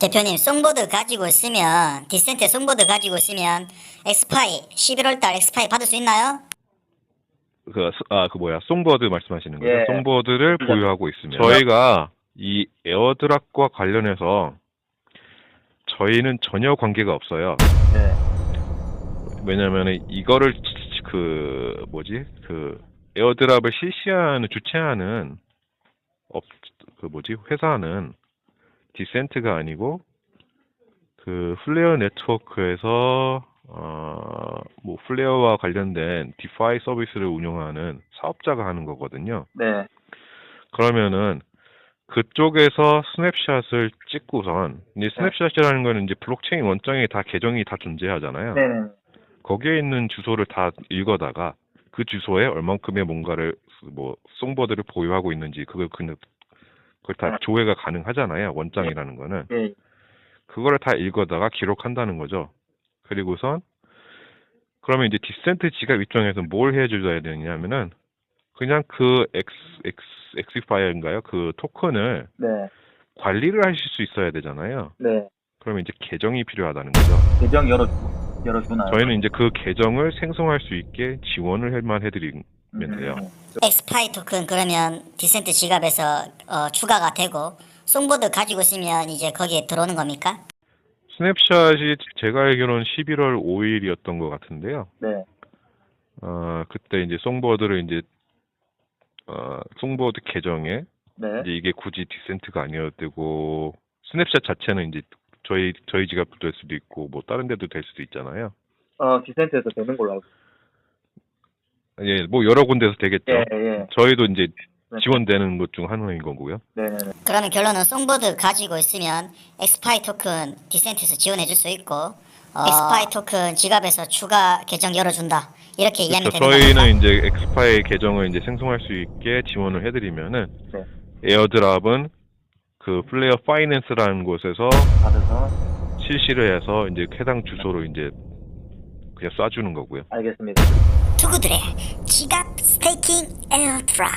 대표님 송보드 가지고 있으면 디센트 송보드 가지고 있으면 엑스파이 11월 달 엑스파이 받을 수 있나요? 그, 아, 그 뭐야, 송보드 말씀하시는 거죠? 예. 송보드를 보유하고 있으면. 저희가 이 에어드랍과 관련해서 저희는 전혀 관계가 없어요. 네. 왜냐면은 이거를 그 뭐지 그 에어드랍을 실시하는 주최하는 업 그 뭐지 회사는 디센트가 아니고 그 플레어 네트워크에서 어 뭐 플레어와 관련된 디파이 서비스를 운영하는 사업자가 하는 거거든요. 네. 그러면은 그쪽에서 스냅샷을 찍고선 이제 스냅샷이라는 거는 이제 블록체인 원장에 다 계정이 다 존재하잖아요. 네네. 거기에 있는 주소를 다 읽어다가 그 주소에 얼만큼의 뭔가를 뭐 송버드를 보유하고 있는지 그걸 그냥 그걸 다 조회가 가능하잖아요 원장이라는 거는 예. 그거를 다 읽어다가 기록한다는 거죠 그리고선 그러면 이제 디센트 지갑 입장에서 뭘 해줘야 되냐면은 그냥 그 X X X 파일인가요 그 토큰을 네. 관리를 하실 수 있어야 되잖아요 네. 그러면 이제 계정이 필요하다는 거죠 계정 열어주, 열어주나요? 저희는 이제 그 계정을 생성할 수 있게 지원을 해만 해드 리면 돼요. 음. 엑스파이 토큰 그러면 디센트 지갑에서 어, 추가가 되고 송보드 가지고 있으면 이제 거기에 들어오는 겁니까? 스냅샷이 제가 알기로는 11월 5일이었던 것 같은데요. 네. 어, 그때 이제 송보드를 이제 어, 송보드 계정에 네. 이제 이게 굳이 디센트가 아니어도 되고 스냅샷 자체는 이제 저희 저희 지갑도 될 수도 있고 뭐 다른 데도 될 수도 있잖아요. 어, 디센트에서 되는 걸로 알고. 예, 뭐 여러 군데서 되겠죠. 예, 예. 저희도 이제 네. 지원되는 것 중 하나인 거고요. 네네네. 그러면 결론은 송보드 가지고 있으면 엑스파이 토큰 디센트에서 지원해 줄 수 있고 어, 엑스파이 토큰 지갑에서 추가 계정 열어준다 이렇게 이해하면 그렇죠. 되는? 저희는 이제 엑스파이 계정을 이제 생성할 수 있게 지원을 해드리면은 네. 에어드랍은 그 플레이어 파이낸스라는 곳에서 받아서 실시를 해서 이제 해당 주소로 이제 그냥 쏴주는 거고요. 알겠습니다. 투구들의 지갑 스테이킹 에어드랍